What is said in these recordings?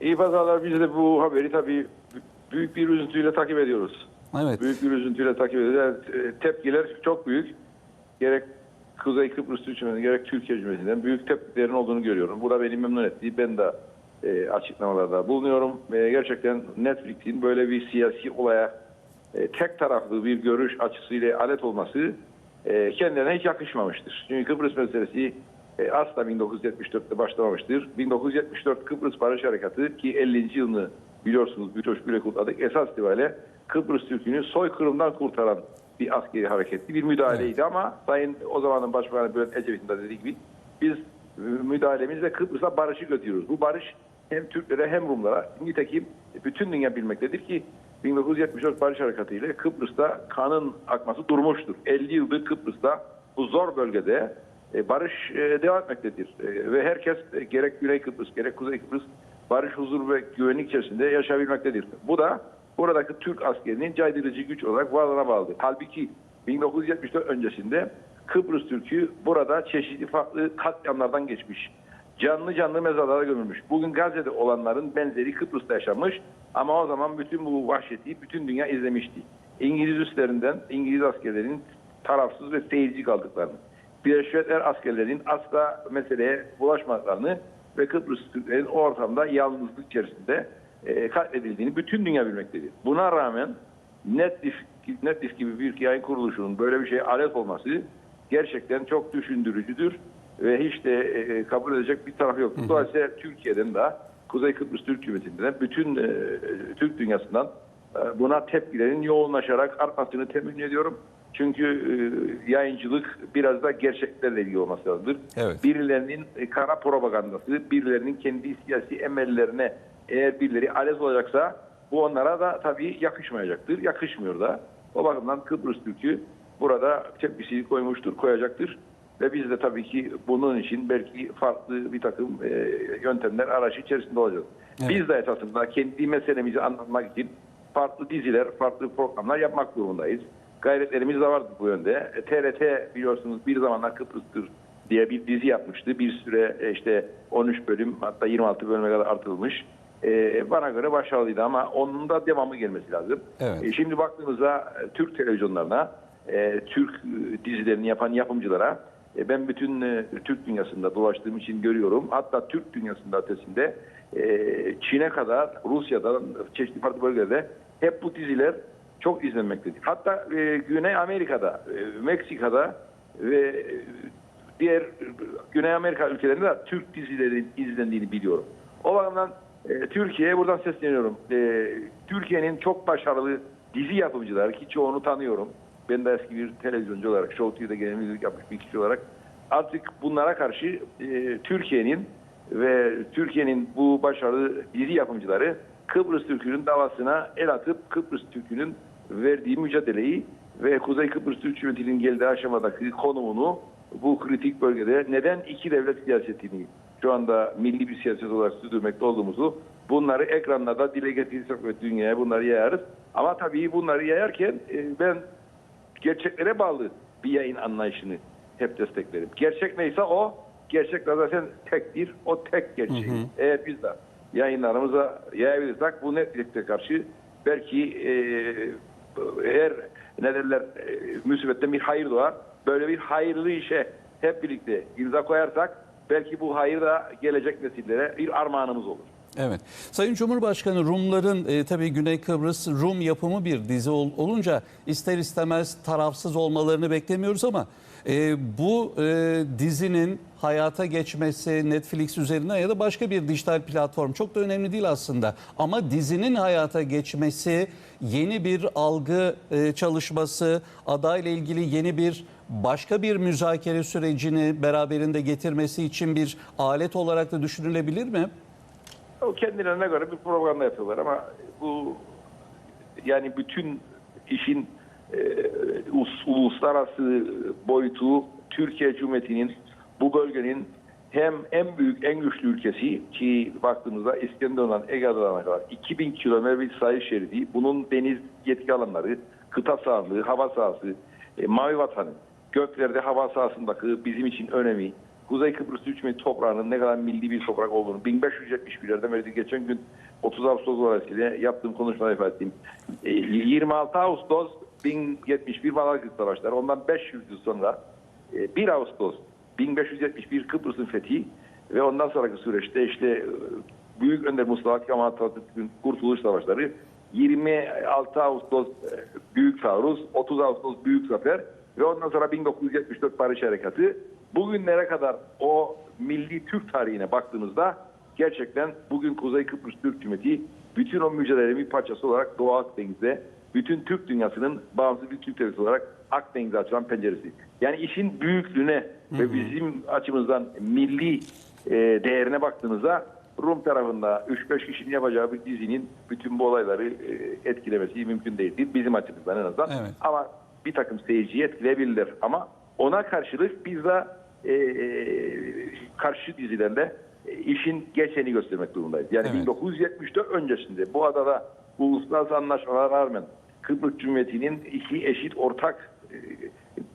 İyi pazarlar. Biz de bu haberi tabii büyük bir üzüntüyle takip ediyoruz. Evet. Büyük bir üzüntüyle takip ediyoruz. Yani, e, tepkiler çok büyük. Gerek Kuzey Kıbrıs Türk Cumhuriyeti gerek Türkiye Cumhuriyeti'nden büyük tepkilerin olduğunu görüyorum. Bu da beni memnun etti. Ben de e, açıklamalarda bulunuyorum. E, gerçekten Netflix'in böyle bir siyasi olaya e, tek taraflı bir görüş açısıyla alet olması e, kendilerine hiç yakışmamıştır. Çünkü Kıbrıs meselesi e, asla 1974'te başlamamıştır. 1974 Kıbrıs Barış Harekatı ki 50. yılını biliyorsunuz bir coşkuyla kutladık. Esas itibariyle Kıbrıs Türk'ünü soykırımdan kurtaran bir askeri hareketti. Bir müdahaleydi ama Sayın o zamanın Başbakanı Bülent Ecevit'in de dediği gibi biz e, müdahalemizle Kıbrıs'a barışı götürüyoruz. Bu barış hem Türklere hem Rumlara nitekim bütün dünya bilmektedir ki 1974 Barış Harekatı ile Kıbrıs'ta kanın akması durmuştur. 50 yıldır Kıbrıs'ta bu zor bölgede barış e, devam etmektedir. E, Ve herkes e, gerek Güney Kıbrıs gerek Kuzey Kıbrıs barış, huzur ve güvenlik içerisinde yaşayabilmektedir. Bu da buradaki Türk askerinin caydırıcı güç olarak varlığına bağlıdır. Halbuki 1974 öncesinde Kıbrıs Türk'ü burada çeşitli farklı katliamlardan geçmiş. Canlı canlı mezarlara gömülmüş. Bugün Gazze'de olanların benzeri Kıbrıs'ta yaşamış ama o zaman bütün bu vahşeti bütün dünya izlemişti. İngiliz üslerinden İngiliz askerlerinin tarafsız ve seyirci kaldıklarını, Birleşmiş Milletler askerlerinin asla meseleye bulaşmadıklarını ve Kıbrıs Türklerin o ortamda yalnızlık içerisinde e, katledildiğini bütün dünya bilmektedir. Buna rağmen Netflix, Netflix gibi bir yayın kuruluşunun böyle bir şeye alet olması gerçekten çok düşündürücüdür ve hiç de e, kabul edecek bir taraf yok. Dolayısıyla Türkiye'den de Kuzey Kıbrıs Türk Cumhuriyeti'nden de bütün e, Türk dünyasından e, buna tepkilerin yoğunlaşarak artmasını temin ediyorum. Çünkü e, yayıncılık biraz da gerçeklerle ilgili olması lazımdır. Evet. Birilerinin e, kara propagandası, birilerinin kendi siyasi emellerine eğer birileri alet olacaksa bu onlara da tabii yakışmayacaktır. Yakışmıyor da. O bakımdan Kıbrıs Türk'ü burada tepkisini koymuştur, koyacaktır. Ve biz de tabii ki bunun için belki farklı bir takım e, yöntemler, araç içerisinde olacağız. Evet. Biz de esasında kendi meselemizi anlatmak için farklı diziler, farklı programlar yapmak durumundayız. Gayretlerimiz de vardı bu yönde. E, TRT biliyorsunuz bir zamanlar Kıbrıs'tır diye bir dizi yapmıştı. Bir süre e, işte 13 bölüm hatta 26 bölüme kadar artırılmış. E, bana göre başarılıydı ama onun da devamı gelmesi lazım. Evet. E, şimdi baktığımızda e, Türk televizyonlarına, e, Türk e, dizilerini yapan yapımcılara e, ben bütün e, Türk dünyasında dolaştığım için görüyorum. Hatta Türk dünyasında ötesinde e, Çin'e kadar, Rusya'dan çeşitli farklı bölgelerde hep bu diziler çok izlenmektedir. Hatta e, Güney Amerika'da, e, Meksika'da ve e, diğer Güney Amerika ülkelerinde de Türk dizilerinin izlendiğini biliyorum. O bakımdan e, Türkiye'ye buradan sesleniyorum. E, Türkiye'nin çok başarılı dizi yapımcıları ki çoğunu tanıyorum. Ben de eski bir televizyoncu olarak, Show TV'de genel müdürlük yapmış bir kişi olarak artık bunlara karşı e, Türkiye'nin ve Türkiye'nin bu başarılı dizi yapımcıları Kıbrıs Türk'ünün davasına el atıp Kıbrıs Türk'ünün verdiği mücadeleyi ve Kuzey Kıbrıs Türk Cumhuriyeti'nin geldiği aşamadaki konumunu bu kritik bölgede neden iki devlet siyasetini şu anda milli bir siyaset olarak sürdürmekte olduğumuzu bunları ekranlarda dile getirirsek ve dünyaya bunları yayarız. Ama tabii bunları yayarken e, ben gerçeklere bağlı bir yayın anlayışını hep desteklerim. Gerçek neyse o, gerçekler zaten tektir, o tek gerçeği. Eğer biz de yayınlarımıza yayabilirsek bu Netflix'e karşı belki e, eğer ne derler e, bir hayır doğar. Böyle bir hayırlı işe hep birlikte imza koyarsak belki bu hayır da gelecek nesillere bir armağanımız olur. Evet. Sayın Cumhurbaşkanı Rumların e, tabii Güney Kıbrıs Rum yapımı bir dizi ol- olunca ister istemez tarafsız olmalarını beklemiyoruz ama e, bu e, dizinin hayata geçmesi Netflix üzerinden ya da başka bir dijital platform çok da önemli değil aslında. Ama dizinin hayata geçmesi yeni bir algı e, çalışması, adayla ilgili yeni bir başka bir müzakere sürecini beraberinde getirmesi için bir alet olarak da düşünülebilir mi? O kendilerine göre bir propaganda yapıyorlar ama bu yani bütün işin e, us- uluslararası boyutu Türkiye Cumhuriyeti'nin bu bölgenin hem en büyük en güçlü ülkesi ki baktığımızda İskenderun'dan Ege Adaları'na kadar 2000 kilometre bir sahil şeridi. Bunun deniz yetki alanları kıta sahanlığı hava sahası e, mavi vatanı göklerde hava sahasındaki bizim için önemi Kuzey Kıbrıs Türk Cumhuriyeti toprağının ne kadar milli bir toprak olduğunu 1571'lerden beri geçen gün 30 Ağustos dolayısıyla yaptığım konuşmada ifade ettiğim e, 26 Ağustos 1071 Malazgirt Savaşları ondan 500 yıl sonra e, 1 Ağustos 1571 Kıbrıs'ın fethi ve ondan sonraki süreçte işte e, Büyük Önder Mustafa Kemal Atatürk'ün Kurtuluş Savaşları 26 Ağustos e, Büyük Taarruz, 30 Ağustos Büyük Zafer ve ondan sonra 1974 Barış Harekatı. Bugünlere kadar o milli Türk tarihine baktığınızda gerçekten bugün Kuzey Kıbrıs Türk Cumhuriyeti bütün o mücadelelerin bir parçası olarak Doğu Akdeniz'de bütün Türk dünyasının bağımsız bir Türk devleti olarak Akdeniz'e açılan penceresi. Yani işin büyüklüğüne ve bizim açımızdan milli e, değerine baktığınızda Rum tarafında 3-5 kişinin yapacağı bir dizinin bütün bu olayları e, etkilemesi mümkün değildir. Bizim açımızdan en azından. Evet. Ama bir takım seyirciyi etkileyebilirler. Ama ona karşılık biz de e, e, karşı dizilerle e, işin geçeni göstermek durumundayız. Yani Evet. 1974 öncesinde bu adada bu uluslararası anlaşmalara rağmen Kıbrıs Cumhuriyeti'nin iki eşit ortak e,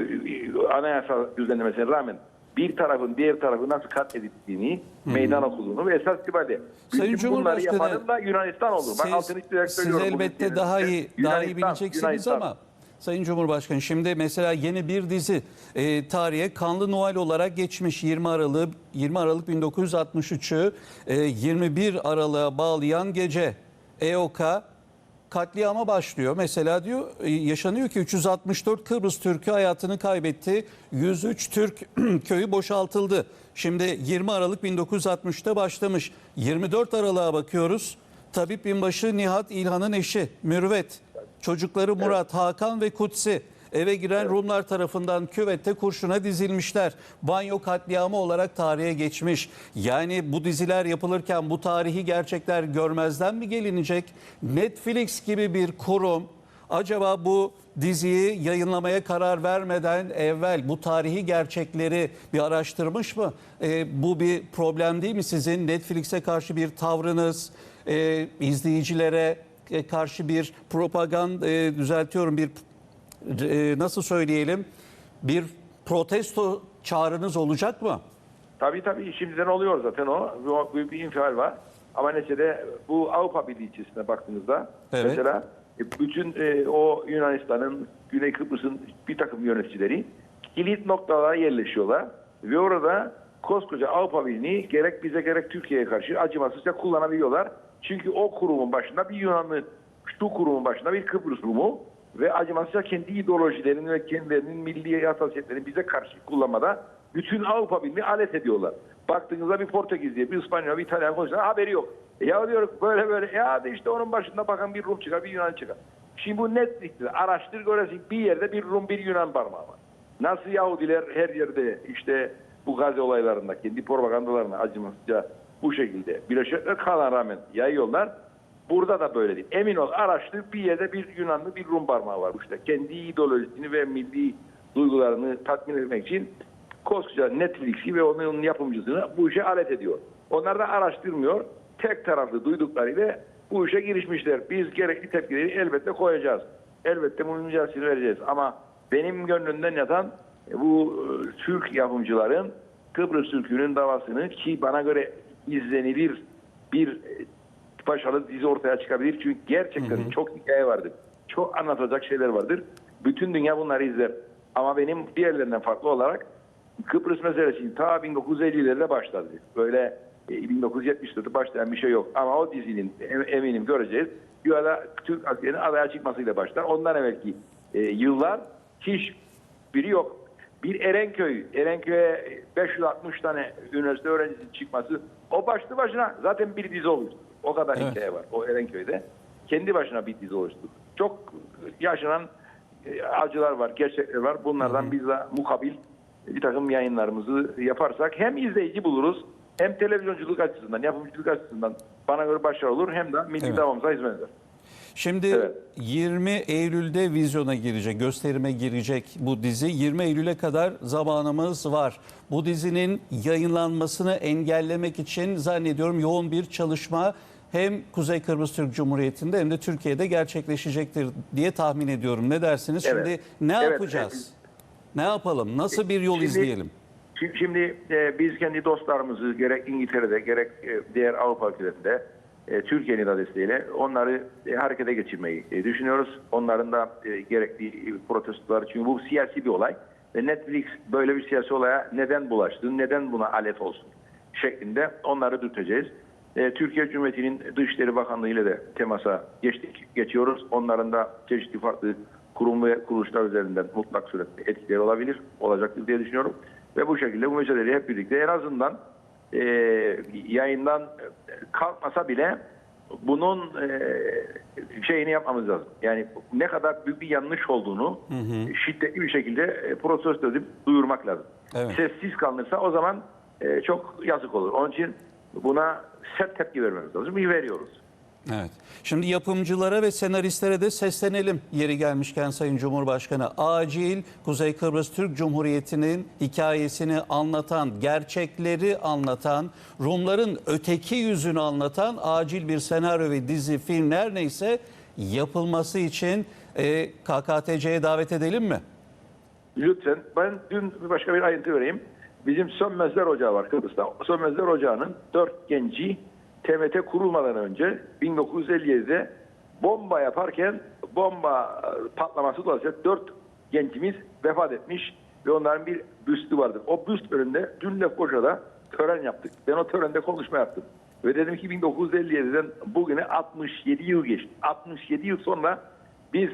e, anayasa düzenlemesine rağmen bir tarafın diğer tarafı nasıl katledildiğini meydan okuduğunu ve esas itibariyle Sayın Cumhurbaşkanı, yapanın da Yunanistan oldu. Ben Siz, altını çizerek siz elbette daha iyi Yunanistan, daha iyi bileceksiniz Yunanistan. ama Sayın Cumhurbaşkanı şimdi mesela yeni bir dizi e, tarihe Kanlı Noel olarak geçmiş 20 Aralık 20 Aralık 1963'ü e, 21 Aralık'a bağlayan gece EOK'a katliama başlıyor. Mesela diyor e, yaşanıyor ki 364 Kıbrıs Türk'ü hayatını kaybetti. 103 Türk köyü boşaltıldı. Şimdi 20 Aralık 1960'ta başlamış. 24 Aralık'a bakıyoruz. Tabip binbaşı Nihat İlhan'ın eşi Mürvet. Çocukları Murat, Hakan ve Kutsi. Eve giren Rumlar tarafından küvette kurşuna dizilmişler. Banyo katliamı olarak tarihe geçmiş. Yani bu diziler yapılırken bu tarihi gerçekler görmezden mi gelinecek? Netflix gibi bir kurum acaba bu diziyi yayınlamaya karar vermeden evvel bu tarihi gerçekleri bir araştırmış mı? Ee, bu bir problem değil mi sizin? Netflix'e karşı bir tavrınız, e, izleyicilere e, karşı bir propaganda, e, düzeltiyorum bir e, nasıl söyleyelim bir protesto çağrınız olacak mı? Tabii tabii şimdiden oluyor zaten o. Büyük bir infial var. Ama neticede bu Avrupa Birliği içerisine baktığınızda Evet. mesela e, bütün e, o Yunanistan'ın, Güney Kıbrıs'ın bir takım yöneticileri kilit noktalara yerleşiyorlar ve orada koskoca Avrupa Birliği'ni gerek bize gerek Türkiye'ye karşı acımasızca kullanabiliyorlar. Çünkü o kurumun başında bir Yunanlı, şu kurumun başında bir Kıbrıs Rumu ve acımasızca kendi ideolojilerini ve kendilerinin milli hassasiyetlerini bize karşı kullanmada bütün Avrupa Birliği'ni alet ediyorlar. Baktığınızda bir Portekizli, bir İspanyol, bir İtalyan konuşan haberi yok. E ya diyoruz böyle böyle hadi işte onun başında bakan bir Rum çıkar, bir Yunan çıkar. Şimdi bu Netflix'te araştır göresin bir yerde bir Rum, bir Yunan parmağı var. Nasıl Yahudiler her yerde işte bu Gazze olaylarında kendi propagandalarını acımasızca bu şekilde Birleşik Milletler Kanada'na rağmen yayıyorlar. Burada da böyle değil. Emin ol araştır bir yerde bir Yunanlı bir Rum parmağı var işte. Kendi ideolojisini ve milli duygularını tatmin etmek için koskoca Netflix'i ve onun yapımcısını bu işe alet ediyor. Onlar da araştırmıyor. Tek taraflı duyduklarıyla bu işe girişmişler. Biz gerekli tepkileri elbette koyacağız. Elbette bunun mücadelesini vereceğiz. Ama benim gönlümden yatan e, bu e, Türk yapımcıların Kıbrıs Türk'ünün davasını ki bana göre izlenilir bir e, başarılı dizi ortaya çıkabilir. Çünkü gerçekten çok hikaye vardır. Çok anlatacak şeyler vardır. Bütün dünya bunları izler. Ama benim diğerlerinden farklı olarak Kıbrıs meselesi ta 1950'lerde başladı. Böyle e, 1974'te başlayan bir şey yok. Ama o dizinin em- eminim göreceğiz. Ara Türk askerinin adaya çıkmasıyla başlar. Ondan evvelki e, yıllar hiç biri yok. Bir Erenköy, Erenköy'e 560 tane üniversite öğrencisi çıkması o başlı başına zaten bir dizi oluştu. O kadar Evet. hikaye var o Erenköy'de. Kendi başına bir dizi oluştu. Çok yaşanan e, acılar var, gerçekler var. Bunlardan biz de mukabil bir takım yayınlarımızı yaparsak hem izleyici buluruz hem televizyonculuk açısından, yapımcılık açısından bana göre başarılı olur hem de milli Evet. davamıza hizmet eder. Şimdi Evet. 20 Eylül'de vizyona girecek, gösterime girecek bu dizi. 20 Eylül'e kadar zamanımız var. Bu dizinin yayınlanmasını engellemek için zannediyorum yoğun bir çalışma hem Kuzey Kıbrıs Türk Cumhuriyeti'nde hem de Türkiye'de gerçekleşecektir diye tahmin ediyorum. Ne dersiniz? Evet. Şimdi ne Evet, yapacağız? Ne yapalım? Nasıl bir yol Şimdi- izleyelim? Şimdi, e, biz kendi dostlarımızı gerek İngiltere'de gerek e, diğer Avrupa ülkelerinde Türkiye'nin de desteğiyle onları e, harekete geçirmeyi e, düşünüyoruz. Onların da e, gerekli e, protestoları çünkü bu siyasi bir olay ve Netflix böyle bir siyasi olaya neden bulaştı, neden buna alet olsun şeklinde onları dürteceğiz. E, Türkiye Cumhuriyeti'nin Dışişleri Bakanlığı ile de temasa geçtik, geçiyoruz. Onların da çeşitli farklı kurum ve kuruluşlar üzerinden mutlak surette etkileri olabilir, olacaktır diye düşünüyorum. Ve bu şekilde bu meseleleri hep birlikte en azından e, yayından kalkmasa bile bunun e, şeyini yapmamız lazım. Yani ne kadar büyük bir yanlış olduğunu şiddetli bir şekilde e, protesto edip duyurmak lazım. Evet. Sessiz kalınırsa o zaman e, çok yazık olur. Onun için buna sert tepki vermemiz lazım. İyi veriyoruz. Evet. Şimdi yapımcılara ve senaristlere de seslenelim yeri gelmişken Sayın Cumhurbaşkanı. Acil Kuzey Kıbrıs Türk Cumhuriyeti'nin hikayesini anlatan, gerçekleri anlatan, Rumların öteki yüzünü anlatan acil bir senaryo ve dizi, film her neyse yapılması için e, KKTC'ye davet edelim mi? Lütfen. Ben dün başka bir ayrıntı vereyim. Bizim Sönmezler Ocağı var Kıbrıs'ta. Sönmezler Ocağı'nın dört genci TMT kurulmadan önce 1957'de bomba yaparken bomba e, patlaması dolayısıyla dört gencimiz vefat etmiş ve onların bir büstü vardır. O büst önünde dün Lefkoşa'da tören yaptık. Ben o törende konuşma yaptım. Ve dedim ki 1957'den bugüne 67 yıl geçti. 67 yıl sonra biz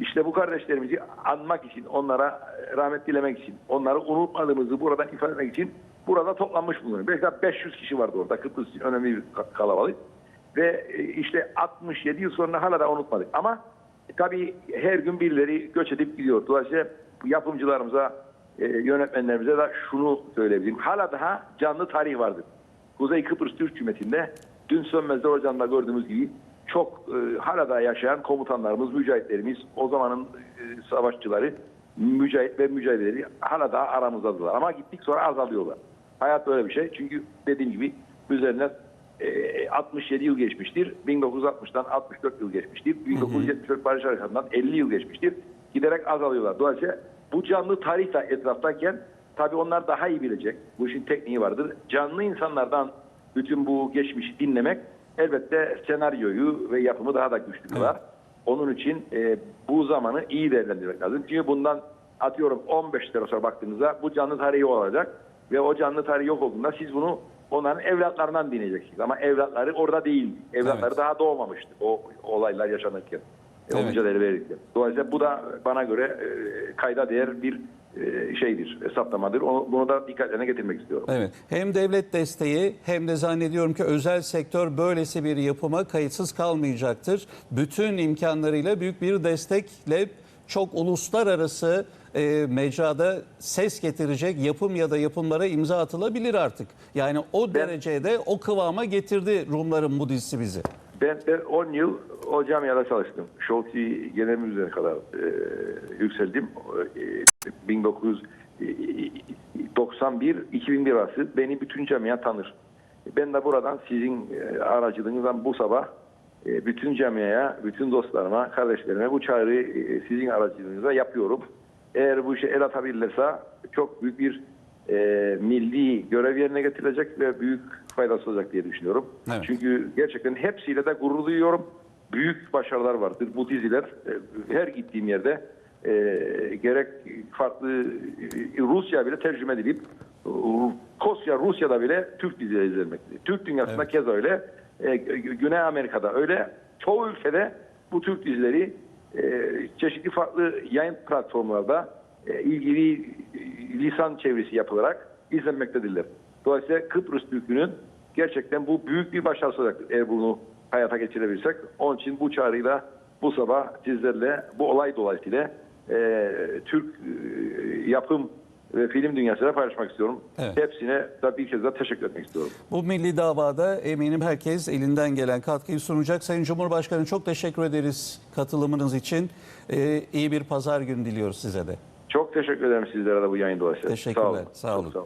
işte bu kardeşlerimizi anmak için, onlara rahmet dilemek için, onları unutmadığımızı buradan ifade etmek için burada toplanmış bulunuyor. Belki de 500 kişi vardı orada. Kıbrıs önemli bir ka- kalabalık. Ve e, işte 67 yıl sonra hala da unutmadık. Ama e, tabii her gün birileri göç edip gidiyor. Dolayısıyla yapımcılarımıza, e, yönetmenlerimize de şunu söyleyebilirim. Hala daha canlı tarih vardır. Kuzey Kıbrıs Türk Cumhuriyeti'nde dün Sönmezler Hocam'da gördüğümüz gibi çok e, hala da yaşayan komutanlarımız, mücahitlerimiz, o zamanın e, savaşçıları, mücahit ve mücahitleri hala daha aramızdadılar. Ama gittik sonra azalıyorlar. Hayat böyle bir şey. Çünkü dediğim gibi üzerinden e, 67 yıl geçmiştir. 1960'dan 64 yıl geçmiştir. 1974 Barış Harekatı'ndan 50 yıl geçmiştir. Giderek azalıyorlar. Dolayısıyla bu canlı tarih de etraftayken tabii onlar daha iyi bilecek. Bu işin tekniği vardır. Canlı insanlardan bütün bu geçmişi dinlemek elbette senaryoyu ve yapımı daha da güçlü kılar. Onun için e, bu zamanı iyi değerlendirmek lazım. Çünkü bundan atıyorum 15 sene sonra baktığınızda bu canlı tarihi olacak ve o canlı tarih yok olduğunda siz bunu onların evlatlarından dinleyeceksiniz. Ama evlatları orada değil. Evlatları Evet. daha doğmamıştı o olaylar yaşanırken. E, O Evet. mücadele verirken. Dolayısıyla bu da bana göre e, kayda değer bir e, şeydir, hesaplamadır. Onu, bunu da dikkatlerine getirmek istiyorum. Evet. Hem devlet desteği hem de zannediyorum ki özel sektör böylesi bir yapıma kayıtsız kalmayacaktır. Bütün imkanlarıyla büyük bir destekle çok uluslararası e, mecrada ses getirecek yapım ya da yapımlara imza atılabilir artık. Yani o derecede o kıvama getirdi Rumların bu dizisi bizi. Ben, ben 10 yıl o camiada çalıştım. Show TV genel müdürüne kadar e, yükseldim. E, 1991-2001 arası beni bütün camia tanır. Ben de buradan sizin e, aracılığınızdan bu sabah e, bütün camiaya, bütün dostlarıma, kardeşlerime bu çağrıyı e, sizin aracılığınızla yapıyorum. Eğer bu işe el atabilirlerse çok büyük bir e, milli görev yerine getirilecek ve büyük faydası olacak diye düşünüyorum. Evet. Çünkü gerçekten hepsiyle de gurur duyuyorum. Büyük başarılar vardır. Bu diziler e, her gittiğim yerde e, gerek farklı e, Rusya bile tercüme edilip e, Kosya Rusya'da bile Türk dizileri izlenmektedir. Türk dünyasında Evet. keza öyle. E, Gü- Güney Amerika'da öyle. Çoğu ülkede bu Türk dizileri çeşitli farklı yayın platformlarda e, ilgili e, lisan çevirisi yapılarak izlenmektedirler. Dolayısıyla Kıbrıs Türk'ünün gerçekten bu büyük bir başarısı olacaktır eğer bunu hayata geçirebilirsek. Onun için bu çağrıyla bu sabah sizlerle bu olay dolayısıyla e, Türk e, yapım ve film dünyasıyla paylaşmak istiyorum. Evet. Hepsine da bir kez daha teşekkür etmek istiyorum. Bu milli davada eminim herkes elinden gelen katkıyı sunacak. Sayın Cumhurbaşkanı çok teşekkür ederiz katılımınız için. Ee, iyi bir pazar günü diliyoruz size de. Çok teşekkür ederim sizlere de bu yayın dolayısıyla. Teşekkürler, Sağ olun. sağ olun. Çok sağ olun.